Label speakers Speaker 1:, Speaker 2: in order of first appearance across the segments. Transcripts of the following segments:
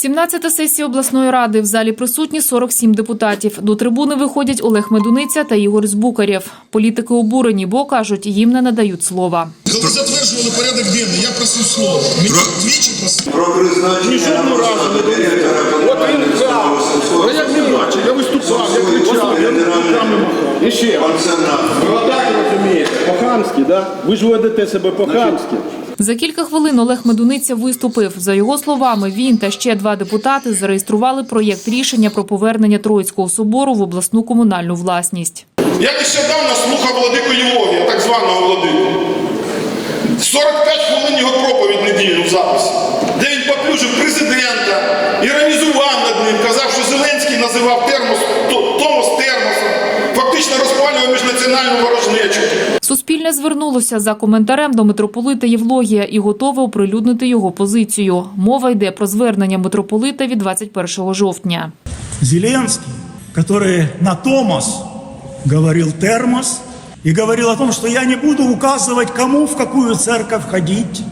Speaker 1: 17 сесія обласної ради. В залі присутні 47 депутатів. До трибуни виходять Олег Медуниця та Ігор Збукарєв. Політики обурені, бо кажуть, їм не надають слова.
Speaker 2: Коли затверджували порядок денний, я просив слово. Мені двічі просив.
Speaker 3: Про призначення
Speaker 4: От він взяв. А як не бачив, я виступав, я кричав, я руками махав. І ще. Ви розумієте, по-хамськи, да? Ви ж ведете себе по-хамськи.
Speaker 1: За кілька хвилин Олег Медуниця виступив. За його словами, він та ще два депутати зареєстрували проєкт рішення про повернення Троїцького собору в обласну комунальну власність.
Speaker 5: Я нещодавно слухав владику Євлогія, так званого владику. 45 хвилин його проповідь недільну в записі, де він поплюжив президента, іронізував над ним, казав, що Зеленський називав термос Томос термосом, фактично розпалював міжнаціональну ворожнечу.
Speaker 1: Суспільне звернулося за коментарем до митрополита Євлогія і готове оприлюднити його позицію. Мова йде про звернення митрополита від 21 жовтня.
Speaker 6: Зеленский, который на Томас говорил термос и говорил о том, что я не буду указывать, кому в какую церковь ходить.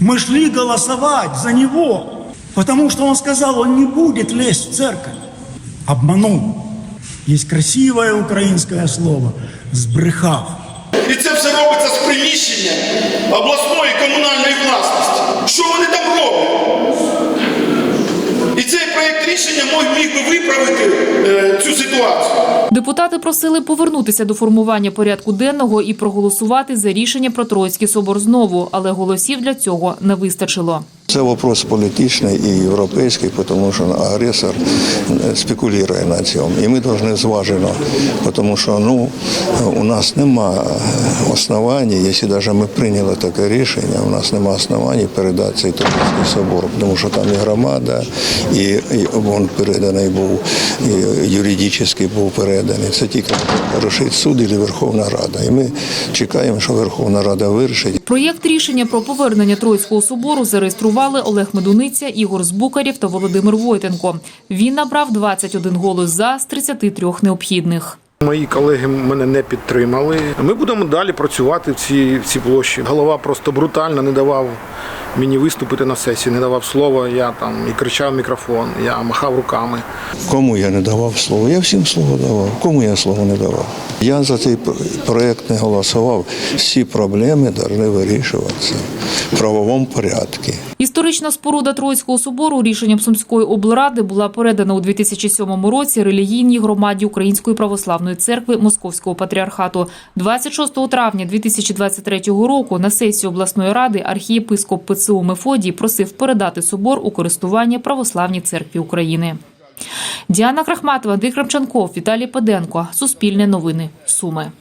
Speaker 6: Мы шли голосовать за него, потому что он сказал, он не будет лезть в церковь. Обманул. Есть красивое украинское слово «сбрехав».
Speaker 5: І це все робиться з приміщення обласної комунальної власності. Що вони там роблять? І цей проєкт рішення міг би виправити е, цю ситуацію.
Speaker 1: Депутати просили повернутися до формування порядку денного і проголосувати за рішення про Троїцький собор знову, але голосів для цього не вистачило.
Speaker 7: Це вопрос політичний і європейський, тому що агресор е, спекулює на цьому. І ми повинні зважено, тому що ну, у нас нема оснований, якщо навіть ми прийняли таке рішення, у нас нема оснований передати цей Троїцький собор, тому що там і громада, і, і він переданий був, і юридично був переданий. Це тільки рішить суд і Верховна Рада. І ми чекаємо, що Верховна Рада вирішить.
Speaker 1: Проєкт рішення про повернення Троїцького собору зареєстрували Олег Медуниця, Ігор Збукарів та Володимир Войтенко. Він набрав 21 голос за з 33 необхідних.
Speaker 4: Мої колеги мене не підтримали. Ми будемо далі працювати в цій, в цій площі. Голова просто брутально не давав мені виступити на сесії, не давав слова. Я там і кричав в мікрофон, я махав руками.
Speaker 7: Кому я не давав слово? Я всім слово давав. Кому я слово не давав? Я за цей проєкт не голосував. Всі проблеми повинні вирішуватися в правовому порядку.
Speaker 1: Історична споруда Троїцького собору рішенням Сумської облради була передана у 2007 році релігійній громаді Української православної церкви Московського патріархату. 26 травня 2023 року на сесії обласної ради архієпископ ПЦУ Мефодій просив передати собор у користування православній церкві України. Діана Крахматова, Андрій Кравченков, Віталій Паденко. Суспільне новини. Суми.